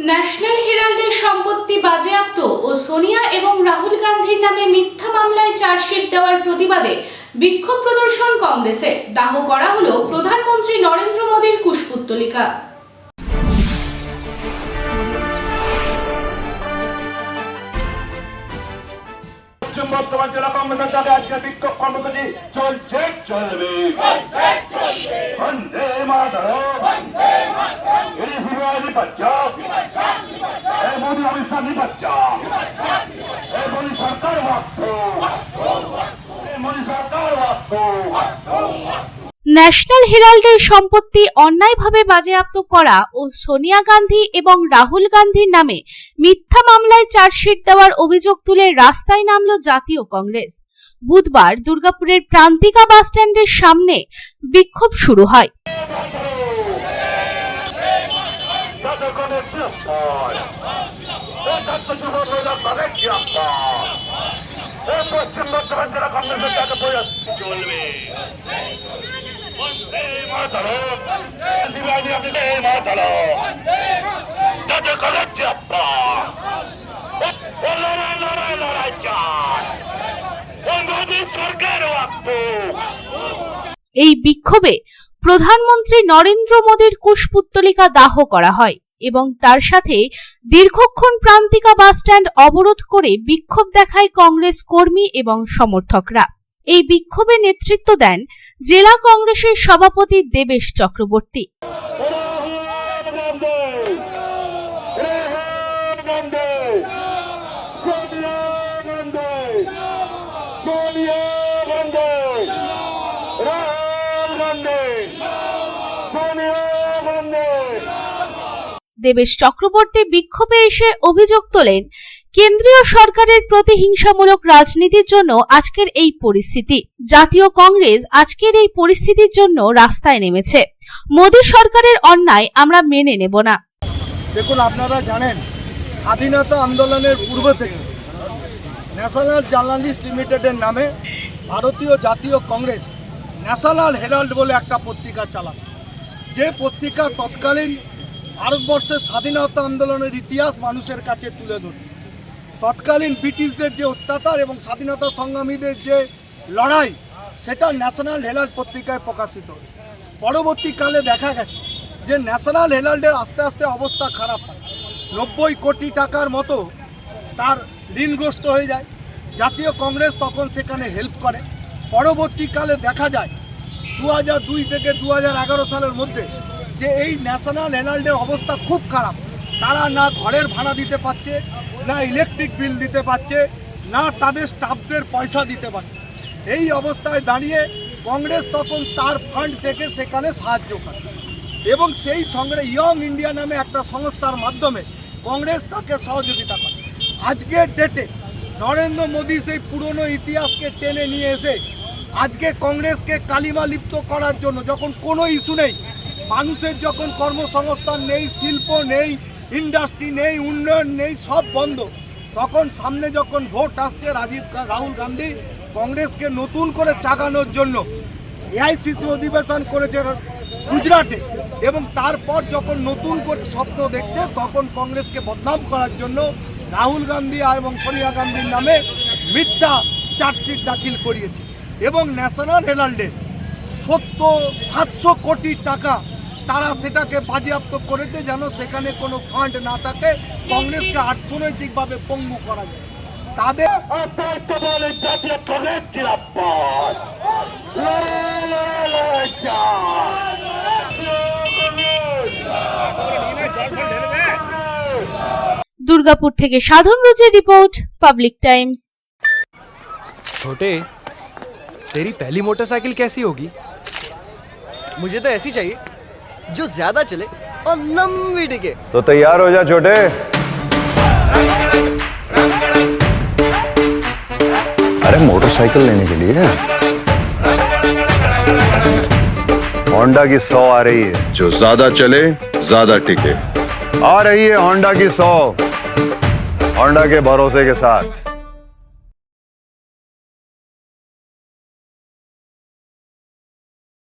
National হেরাল্ডের সম্পত্তি বাজেয়াপ্ত ও সোনিয়া এবং রাহুল গান্ধীর নামে মিথ্যা মামলায় চার্জশিট দেওয়ার প্রতিবাদে বিক্ষোভ প্রদর্শন কংগ্রেসের। দাহ করা হল প্রধানমন্ত্রী নরেন্দ্র মোদীর কুশপুত্তলিকা। বর্ধমান জেলা কংগ্রেসের দাবি আজকে বিক্ষোভ কর্মসূচি চলছে চলবে। বন্দে মাতরম। এই সরকার বাক্য এই মোদী সরকার ন্যাশনাল হেরাল্ডের সম্পত্তি অন্যায়ভাবে বাজেয়াপ্ত করা ও সোনিয়া গান্ধী এবং রাহুল গান্ধীর নামে মিথ্যা মামলায় চার্জশিট দেওয়ার অভিযোগ তুলে রাস্তায় নামল জাতীয় কংগ্রেস। বুধবার দুর্গাপুরের প্রান্তিকা বাসস্ট্যান্ডের সামনে বিক্ষোভ শুরু হয়। পশ্চিম বর্ধমান জেলা কংগ্রেসের চলবে। শিবাজি লড়াই লড়াই লড়াই সরকার এই বিক্ষোভে প্রধানমন্ত্রী নরেন্দ্র মোদীর কুশপুত্তলিকা দাহ করা হয়। এবং তার সাথে দীর্ঘক্ষণ প্রান্তিকা বাসস্ট্যান্ড অবরোধ করে বিক্ষোভ দেখায় কংগ্রেস কর্মী এবং সমর্থকরা। এই বিক্ষোভে নেতৃত্ব দেন জেলা কংগ্রেসের সভাপতি দেবেশ চক্রবর্তী গান্ধী সোনিয়া গান্ধী রাহুল গান্ধী সোনিয়া গান্ধী দেবেশ চক্রবর্তী বিক্ষোভে এসে অভিযোগ তোলেন, কেন্দ্রীয় সরকারের প্রতিহিংসামূলক রাজনীতির জন্য আজকের এই পরিস্থিতি। জাতীয় কংগ্রেস আজকের এই পরিস্থিতির জন্য রাস্তায় নেমেছে। মোদী সরকারের অন্যায় আমরা মেনে নেব না। দেখুন, আপনারা জানেন, স্বাধীনতা আন্দোলনের পূর্ব থেকে ন্যাশনাল জার্নালিস্ট লিমিটেডের নামে ভারতীয় জাতীয় কংগ্রেস ন্যাশনাল হেরাল্ড বলে একটা পত্রিকা চালাত। যে পত্রিকা তৎকালীন ভারতবর্ষের স্বাধীনতা আন্দোলনের ইতিহাস মানুষের কাছে তুলে ধরত তৎকালীন ব্রিটিশদের যে অত্যাচার এবং স্বাধীনতা সংগ্রামীদের যে লড়াই, সেটা ন্যাশনাল হেরাল্ড পত্রিকায় প্রকাশিত। পরবর্তীকালে দেখা গেছে যে ন্যাশনাল হেরাল্ডের আস্তে আস্তে অবস্থা খারাপ হয়। নব্বই কোটি টাকার মতো তার ঋণগ্রস্ত হয়ে যায়। জাতীয় কংগ্রেস তখন সেখানে হেল্প করে। পরবর্তীকালে দেখা যায় দু হাজার দুই থেকে দু হাজার এগারো সালের মধ্যে যে এই ন্যাশনাল হেরাল্ডের অবস্থা খুব খারাপ। তারা না ঘরের ভাড়া দিতে পারছে, না ইলেকট্রিক বিল দিতে পারছে, না তাদের স্টাফদের পয়সা দিতে পারছে। এই অবস্থায় দাঁড়িয়ে কংগ্রেস তখন তার ফান্ড থেকে সেখানে সাহায্য করে। এবং সেই সঙ্গে ইয়ং ইন্ডিয়া নামে একটা সংস্থার মাধ্যমে কংগ্রেস তাকে সহযোগিতা করে। আজকের ডেটে নরেন্দ্র মোদী সেই পুরনো ইতিহাসকে টেনে নিয়ে এসে আজকে কংগ্রেসকে কালিমা লিপ্ত করার জন্য যখন কোনো ইস্যু নেই মানুষের যখন কর্মসংস্থান নেই, শিল্প নেই ইন্ডাস্ট্রি নেই, উন্নয়ন নেই, সব বন্ধ। তখন সামনে যখন ভোট আসছে রাজীব রাহুল গান্ধী কংগ্রেসকে নতুন করে চাগানোর জন্য এআইসিসি অধিবেশন করেছে গুজরাটে এবং তারপর যখন নতুন করে স্বপ্ন দেখছে, তখন কংগ্রেসকে বদনাম করার জন্য রাহুল গান্ধী এবং সোনিয়া গান্ধীর নামে মিথ্যা চার্জশিট দাখিল করিয়েছে। এবং ন্যাশনাল হেরাল্ডে সত্তর, সাতশো কোটি টাকা তারা সেটাকে বাজেয়াপ্ত করেছে যেন সেখানে কোনো ফান্ড না থাকে কংগ্রেসকে অর্থনৈতিকভাবে পঙ্গু করা যায় তাদের বর্তমানে জাতীয় কংগ্রেস জিরাপদ লড়াই লড়াই লড়াই চায় দুর্গাপুর থেকে সাধন রুজের রিপোর্ট পাবলিক টাইমস छोटे तेरी पहली मोटरसाइकिल कैसी होगी मुझे तो ऐसी चाहिए जो ज़्यादा चले और लंबी टिके। तो तैयार हो जा छोटे। अरे मोटरसाइकिल लेने के लिए? होंडा की सौ आ रही है। जो ज़्यादा चले ज़्यादा टिके। आ रही है होंडा की सौ। होंडा के भरोसे के साथ।